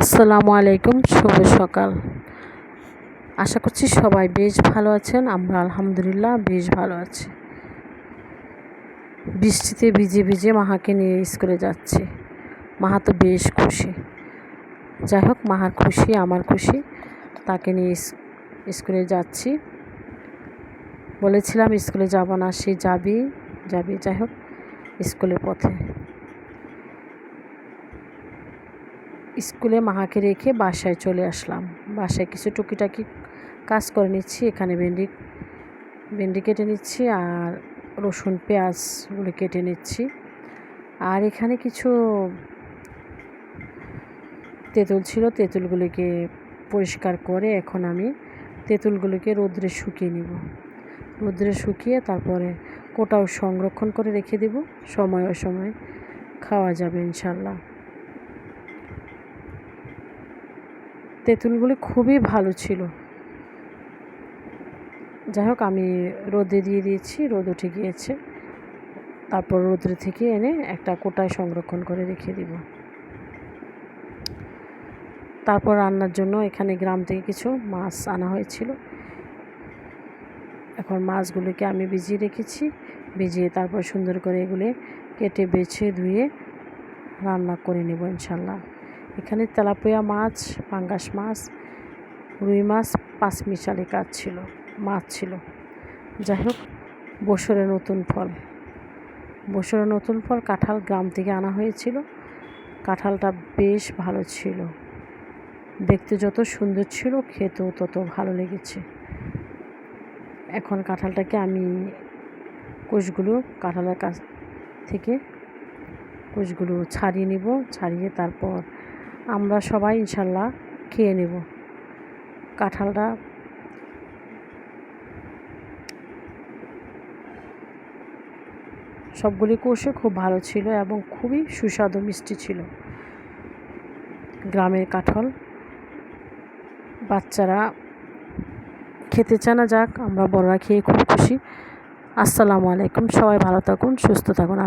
আসসালামু আলাইকুম, শুভ সকাল। আশা করছি সবাই বেশ ভালো আছেন, আমরা আলহামদুলিল্লাহ বেশ ভালো আছি। বৃষ্টিতে ভিজে ভিজে মাহাকে নিয়ে স্কুলে যাচ্ছি। মাহা তো বেশ খুশি। যাই হোক, মাহার খুশি, আমার খুশি, তাকে নিয়ে স্কুলে যাচ্ছি। বলেছিলাম স্কুলে যাব না, সে যাবি যাবি যাই হোক, স্কুলের পথে। স্কুলে মাহাকে রেখে বাসায় চলে আসলাম। বাসায় কিছু টুকিটাকি কাজ করে নিচ্ছি, এখানে ভেন্ডি ভেন্ডি কেটে নিচ্ছি আর রসুন পেঁয়াজগুলো কেটে নিচ্ছি। আর এখানে কিছু তেঁতুল ছিল, তেঁতুলগুলিকে পরিষ্কার করে এখন আমি তেঁতুলগুলিকে রোদ্রে শুকিয়ে নিব। রোদ্রে শুকিয়ে তারপরে কোটাও সংরক্ষণ করে রেখে দেব। সময় সময় খাওয়া যাবে ইনশাল্লাহ তেঁতুলগুলি খুবই ভালো ছিল। যাই হোক আমি রোদে দিয়ে দিয়েছি, রোদ উঠে গিয়েছে। তারপর রোদ্রে থেকে এনে একটা কোটায় সংরক্ষণ করে রেখে দিব। তারপর রান্নার জন্য এখানে গ্রাম থেকে কিছু মাছ আনা হয়েছিল। এখন মাছগুলোকে আমি ভিজিয়ে রেখেছি। ভিজিয়ে তারপর সুন্দর করে এগুলো কেটে বেছে ধুয়ে রান্না করে নেব ইনশাল্লাহ। এখানে তেলাপিয়া মাছ, পাঙ্গাস মাছ, রুই মাছ পাঁচ মিশালি কাজ ছিল, মাছ ছিল। যাই হোক বছরের নতুন ফল। বছরের নতুন ফল কাঁঠাল গ্রাম থেকে আনা হয়েছিল। কাঁঠালটা বেশ ভালো ছিল। দেখতে যত সুন্দর ছিল, খেতেও তত ভালো লেগেছে। এখন কাঁঠালটাকে আমি কোষগুলো কাঁঠালের কাছ থেকে কোষগুলো ছাড়িয়ে নিব, ছাড়িয়ে তারপর আমরা সবাই ইনশাল্লাহ খেয়ে নেব। কাঁঠালটা সবগুলি কোষে খুব ভালো ছিল এবং খুবই সুস্বাদু, মিষ্টি ছিল। গ্রামের কাঁঠাল বাচ্চারা খেতে চায় না, যাক আমরা বড়রা খেয়ে খুব খুশি। আসসালামু আলাইকুম, সবাই ভালো থাকুন, সুস্থ থাকুন।